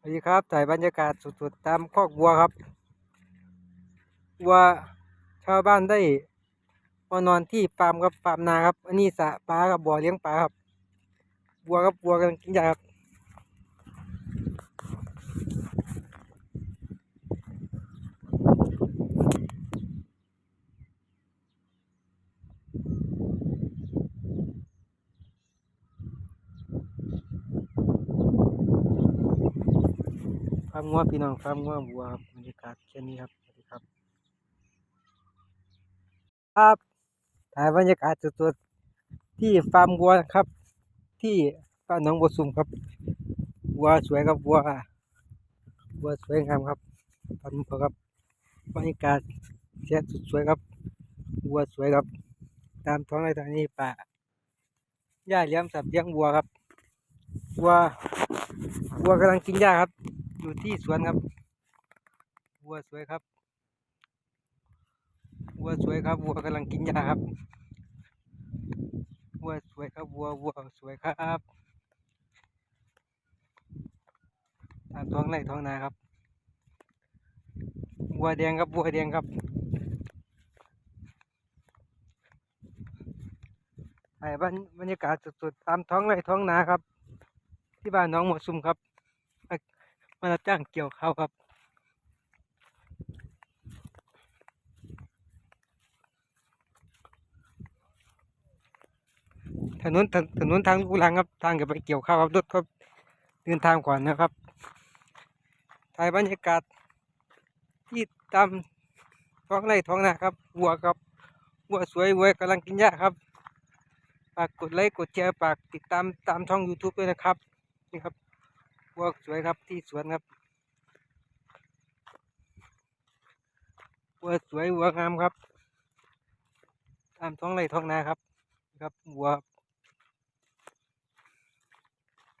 สวัสดีครับถ่ายบรรยากาศสุดๆ ตามคอกวัวครับวัวชาวบ้านได้มานอนที่ฟาร์มครับฟาร์มนาครับ อันนี้สระปลาครับบ่อเลี้ยงปลาครับวัวครับวัวกำลังกินหญ้าครับาร์มงัวพี่น้องฟาร์มงัววัวครับบรรยากาศแค่นี้ครับสวัสดีครับ ครับถ่ายบรรยากาศสดๆที่ฟาร์มวัวครับ ที่บ้านหนองบัวซุมครับวัวสวยครับวัววัวสวยงามครับฟาร์มวัวครับบรรยากาศเสียสุดสวยครับวัวสวยครับ ตามท้องไร่ทางนี้ป่าหญ้าเลี้ยงสัตว์เลี้ยงวัวครับวัววัวกำลังกินหญ้าครับ อยู่ที่สวนครับวัวสวยครับวัวสวยครับวัวกำลังกินหญ้าครับวัวสวยครับวัววัวสวยครับตามท้องไร่ท้องนาครับวัวแดงครับวัวแดงครับถ่ายบรรยากาศสดๆตามท้องไร่ท้องนาครับ ที่บ้านน้องหมดซุมครับ มารับจ้างเกี่ยวข้าวครับถนนถนนทางลูกรังครับทางจะไปเกี่ยวข้าวครับรถก็เดินทางก่อนนะครับถ่ายบรรยากาศที่ตามท้องไร่ท้องนาครับวัวครับวัวสวยวัวกำลังกินหญ้าครับฝากกดไลค์กดแชร์ฝากติดตามตามช่อง YouTube ด้วยนะครับนี่ครับ วัวสวยครับที่สวนครับวัวสวยวัวงามครับตามท้องไร่ท้องนาครับ ครับวัว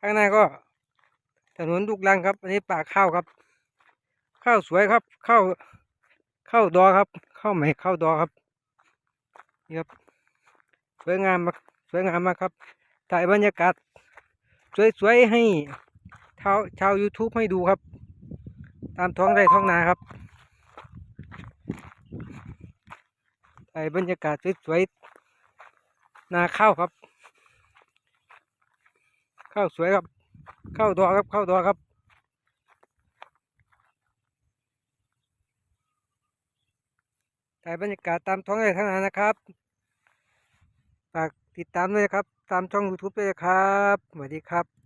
ข้างหน้าก็ถนนลูกรังครับ อันนี้ป่าข้าวครับ ข้าวสวยครับ ข้าวข้าวดอครับข้าวใหม่ข้าวดอครับนี่ครับสวยงามมากสวยงามมากครับถ่ายบรรยากาศสวยๆให้ ชาวชาว YouTube ให้ดูครับ ตามท้องไร่ท้องนาครับถ่ายบรรยากาศสวยๆนาข้าวครับ ข้าวสวยครับ ข้าวดอครับข้าวดอครับถ่ายบรรยากาศตามท้องไร่ท้องนานะครับฝากติดตามด้วยนะครับ ตามช่อง YouTube ด้วยนะครับสวัสดีครับ